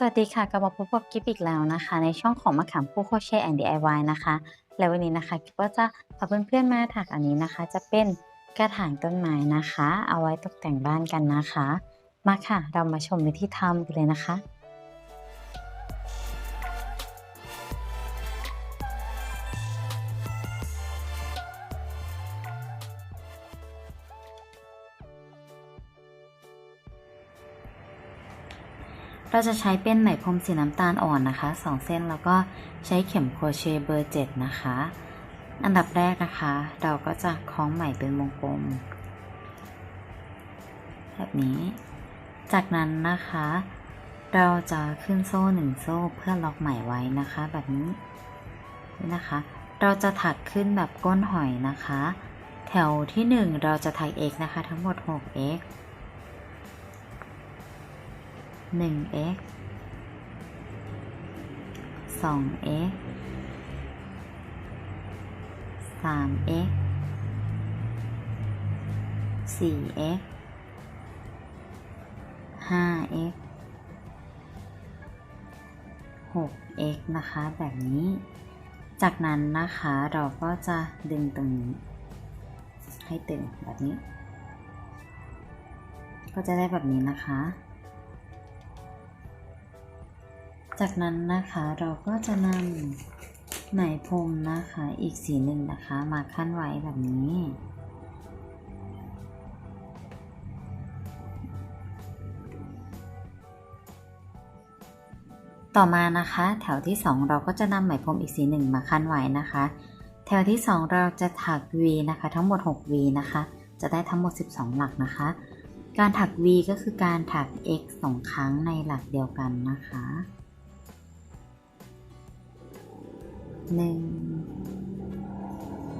สวัสดีค่ะกลับมาพบกับกิฟอีกแล้วนะคะ ในช่องของมะขามคู่โคเชแอนด์ DIY นะคะ และววันนี้นะคะกิฟก็จะพาเพื่อนๆมาถักอันนี้นะคะ จะเป็นกระถางต้นไม้นะคะ เอาไว้ตกแต่งบ้านกันนะคะ มาค่ะ เรามาชมวิธีทำกันเลยนะคะ เราจะใช้เป็นไหมพรมสีน้ำตาลอ่อนนะคะ2เส้นแล้วก็ใช้เข็มโครเชต์เบอร์7นะคะ อันดับแรกนะคะ เราก็จะคล้องไหมเป็นวงกลม แบบนี้ จากนั้นนะคะ เราจะขึ้นโซ่หนึ่งโซ่เพื่อล็อกไหมไว้นะคะ แบบนี้นี่นะคะ เราจะถักขึ้นแบบก้นหอยนะคะ แถวที่ 1 เราจะถัก x นะคะ ทั้งหมด 6x 1x 2x 3x 4x 5x 6x นะคะแบบนี้ จากนั้นนะคะเราก็จะดึงตรงนี้ ให้ตึงแบบนี้ ก็จะได้แบบนี้นะคะ จากนั้นนะคะเราก็จะนำไหมพรมนะคะอีกสีหนึ่งนะคะมาขั้นไว้แบบนี้ต่อมานะคะแถวที่ 2 เราก็จะนำไหมพรมอีกสีหนึ่งมาขั้นไว้นะคะ แถวที่ 2 เราจะถัก V นะคะ ทั้งหมด 6 V นะคะ จะได้ทั้งหมด 12 หลักนะคะ การถัก V ก็คือการถัก x 2 ครั้งในหลักเดียวกันนะคะ หนึ่ง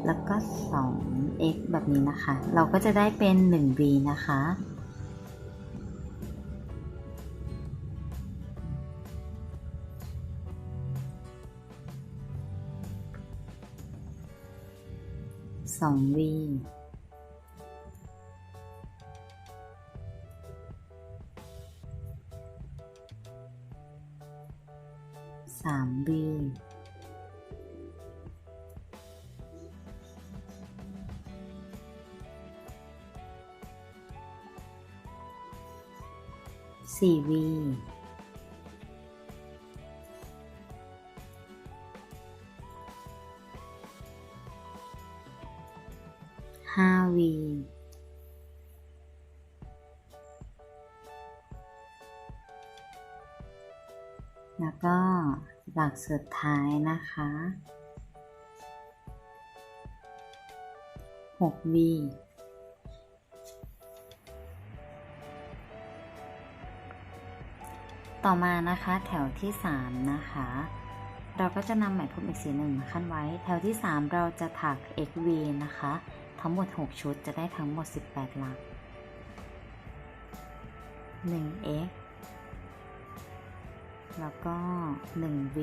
แล้วก็ 2x แบบนี้นะคะ เราก็จะได้เป็น 1v นะคะ สองวี 4V 5V แล้วก็หลักสุดท้ายนะคะ 6V ต่อมานะคะแถวที่ 3 นะคะ เราก็จะนำไหมพรมอีกสีหนึ่งมาขั้นไว้ แถวที่ 3 เราจะถัก xv นะคะ ทั้งหมด 6 ชุดจะได้ทั้งหมด 18 หลัก 1x แล้วก็ 1v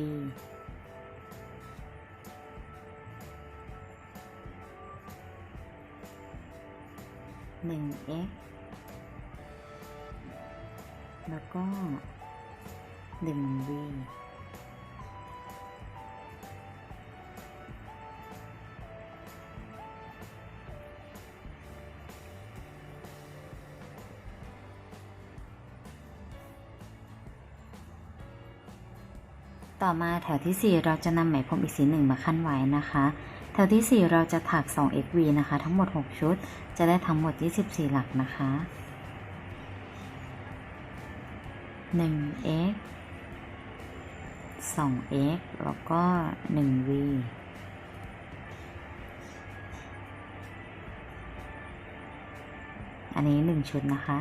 1x แล้วก็ 1v ต่อมาแถวที่ 4 เราจะนำไหมพรมอีกสีหนึ่งมาขั้นไว้นะคะ แถวที่ 4 เราจะถัก 2xv นะคะ ทั้งหมด 6 ชุด จะได้ทั้งหมด 24 หลักนะคะ 1x 2x แล้วก็ 1v อันนี้ 1 ชุดนะคะ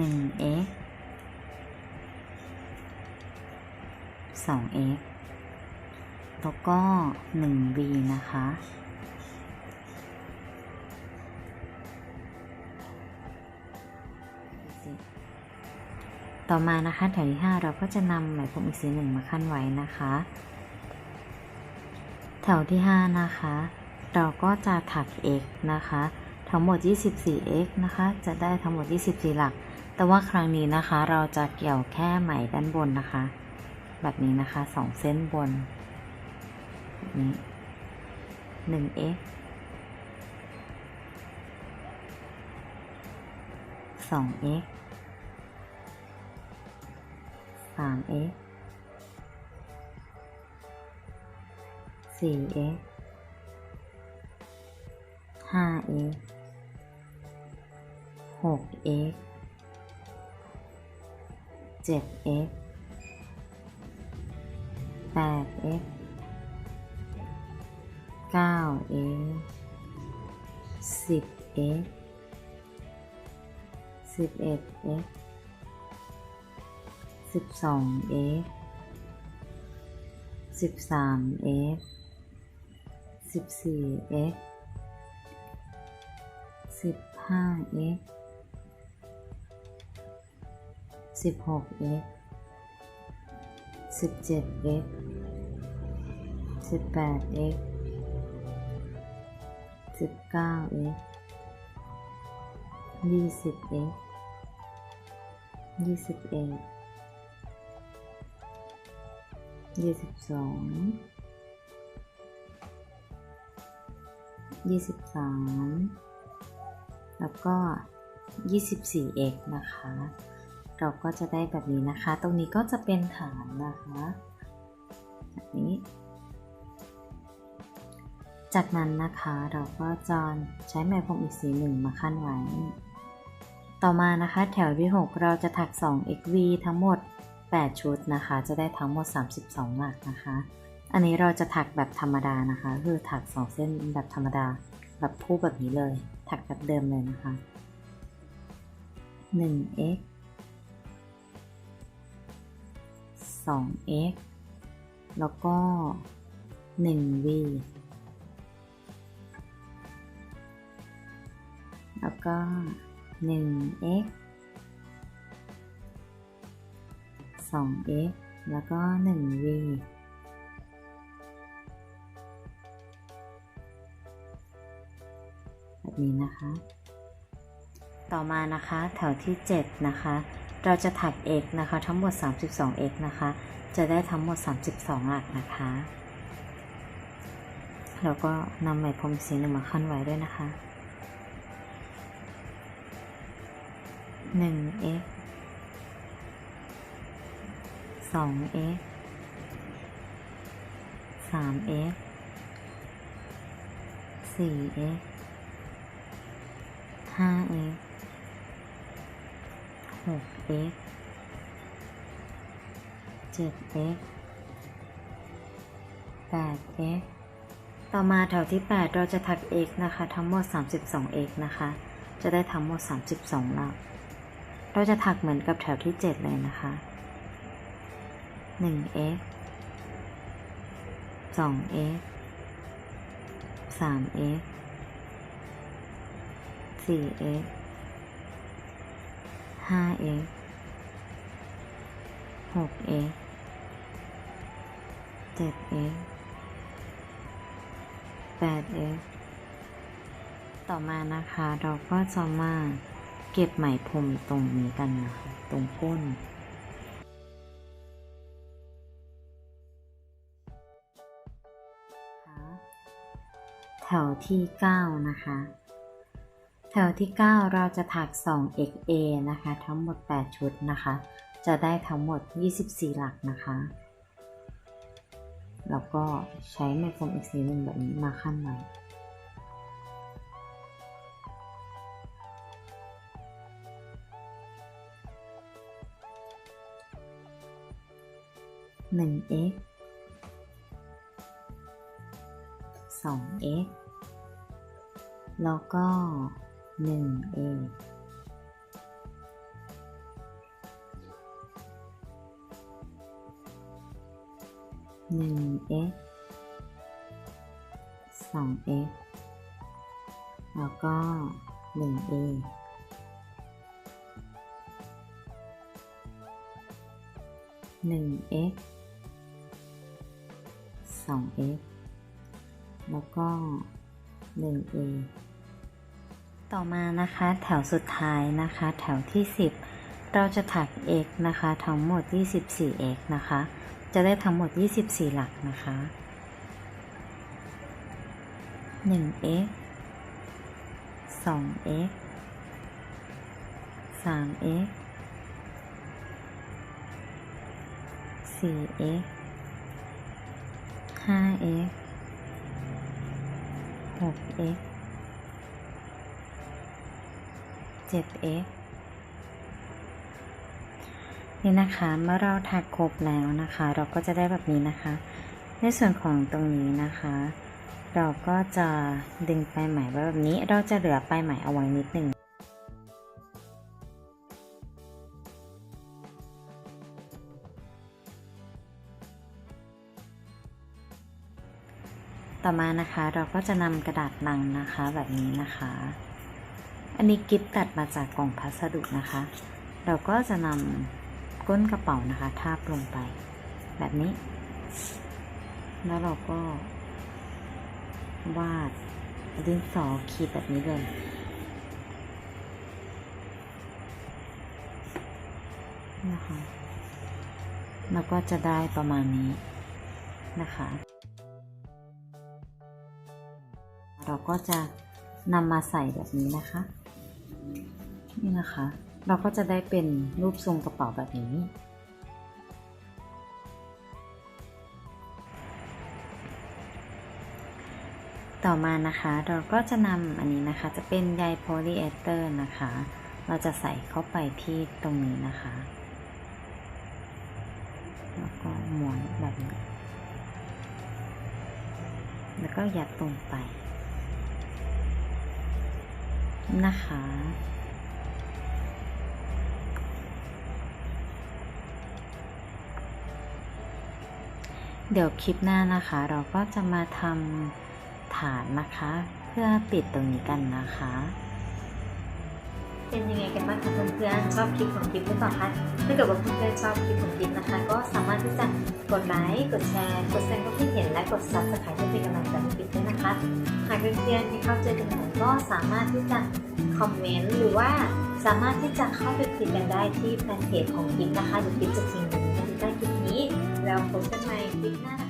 1x 2x แล้วก็ 1v นะคะ ต่อมานะคะแถวที่5เราก็จะนำไหมพรมอีกสีหนึ่งมาขั้นไว้นะคะ แถวที่ 5 นะคะ เราก็จะถัก x นะคะ ทั้งหมด 24x นะคะ จะได้ทั้งหมด 24 หลัก แต่ว่าครั้งนี้นะคะเราจะเกี่ยวแค่ไหมด้านบนนะคะ แบบนี้นะคะสองเส้นบนแบบนี้ 1x 2x 3x 4x 5x 6x 7x 8x 9x 10x 11x 12x 13x 14x 15x 16x 17x 18x 19x 20x 21 22 23แล้วก็ 24x นะคะ เราก็จะได้แบบนี้นะคะ ตรงนี้ก็จะเป็นฐานนะคะแบบนี้ จากนั้นนะคะเราก็จะใช้ไหมพรมอีกสีหนึ่งมาขั้นไว้ ต่อมานะคะแถวที่ 6 เราจะถัก 2 xv ทั้งหมด 8 ชุดนะคะ จะได้ทั้งหมด 32 หลักนะคะ อันนี้เราจะถักแบบธรรมดานะคะ คือถัก 2 เส้นแบบธรรมดา แบบผู้แบบนี้เลย ถักแบบเดิมเลยนะคะ 1x 2x แล้วก็ 1v แล้วก็ 1x 2x แล้วก็ 1v แบบนี้นะคะ ต่อมานะคะแถวที่ 7 นะคะ เราจะถัก x นะคะทั้งหมด 32x นะคะ จะได้ทั้งหมด 32 หลักนะคะ แล้วก็นำไหมพรมสีหนึ่งมาขั้นไว้ด้วยนะคะ 1x 2x 3x 4x 5x 6x 7x 8x ต่อมาแถวที่ 8 เราจะถัก x นะคะ ทั้งหมด 32x นะคะ จะได้ทั้งหมด 32หลักเราจะถักเหมือนกับแถวที่ 7 เลยนะคะ 1x 2x 3x 4x 5x 6x 7x 8x ต่อมานะคะเราก็จะมาเก็บไหมพรมตรงนี้กันนะคะตรงก้น ถวที่ 9 นะคะ แถวที่ 9 เราจะถัก 2 xa นะคะ ทั้งหมด 8 ชุดนะคะ จะได้ทั้งหมด 24 หลักนะคะ แล้วก็ใช้ไมโครอีกสีหนึ่งแบบนี้มาขั้นไว้ 1x 2x แล้วก็ 1a 1x 2x แล้วก็ 1a 1x 2x แล้วก็ 1a ต่อมานะคะแถวสุดท้ายนะคะ แถวที่ 10 เราจะถัก x นะคะทั้งหมด 24x นะคะ จะได้ทั้งหมด 24 หลักนะคะ 1x 2x 3x 4x 5x 6x 7x นี่นะคะ เมื่อเราถักครบแล้วนะคะ เราก็จะได้แบบนี้นะคะ ในส่วนของตรงนี้นะคะ เราก็จะดึงปลายไหมไว้แบบนี้ เราจะเหลือปลายไหมเอาไว้นิดหนึ่งต่อมานะคะเราก็จะนำกระดาษลังนะคะแบบนี้นะคะ อันนี้กิฟตัดมาจากกล่องพัสดุนะคะ เราก็จะนำก้นกระเป๋านะคะ ทาบลงไป แบบนี้ แล้วเราก็ วาดดินสอขีดแบบนี้เลยนะคะแล้วก็จะได้ประมาณนี้นะคะ เราก็จะนำมาใส่แบบนี้นะคะ นี่นะคะ เราก็จะได้เป็นรูปทรงกระเป๋าแบบนี้ ต่อมานะคะเราก็จะนำอันนี้นะคะจะเป็นใยโพลีเอสเตอร์นะคะ เราจะใส่เข้าไปที่ตรงนี้นะคะ แล้วก็ม้วนแบบนี้ แล้วก็ยัดตรงไป นะคะ เดี๋ยวคลิปหน้านะคะ เราก็จะมาทำฐานนะคะ เพื่อปิดตรงนี้กันนะคะ เป็นยังไงกันบ้างคะเพื่อนๆชอบคลิปของกิฟหรือเปล่าคะถ้าเกิดว่าเพื่อนๆชอบคลิปของกิฟนะคะ ก็สามารถที่จะกดไลค์กดแชร์กดแสดงความคิดเห็นและกด subscribe เพื่อเป็นกำลังใจให้กิฟด้วยนะคะหากเพื่อนๆที่เข้าเจอกันใหม่ก็สามารถที่จะคอมเมนต์หรือว่าสามารถที่จะเข้าไปคุยกันได้ที่แฟนเพจของกิฟนะคะเดี๋ยวกิฟจะทิ้งลิงก์ไว้ใต้คลิปนี้แล้วพบกันใหม่คลิปหน้า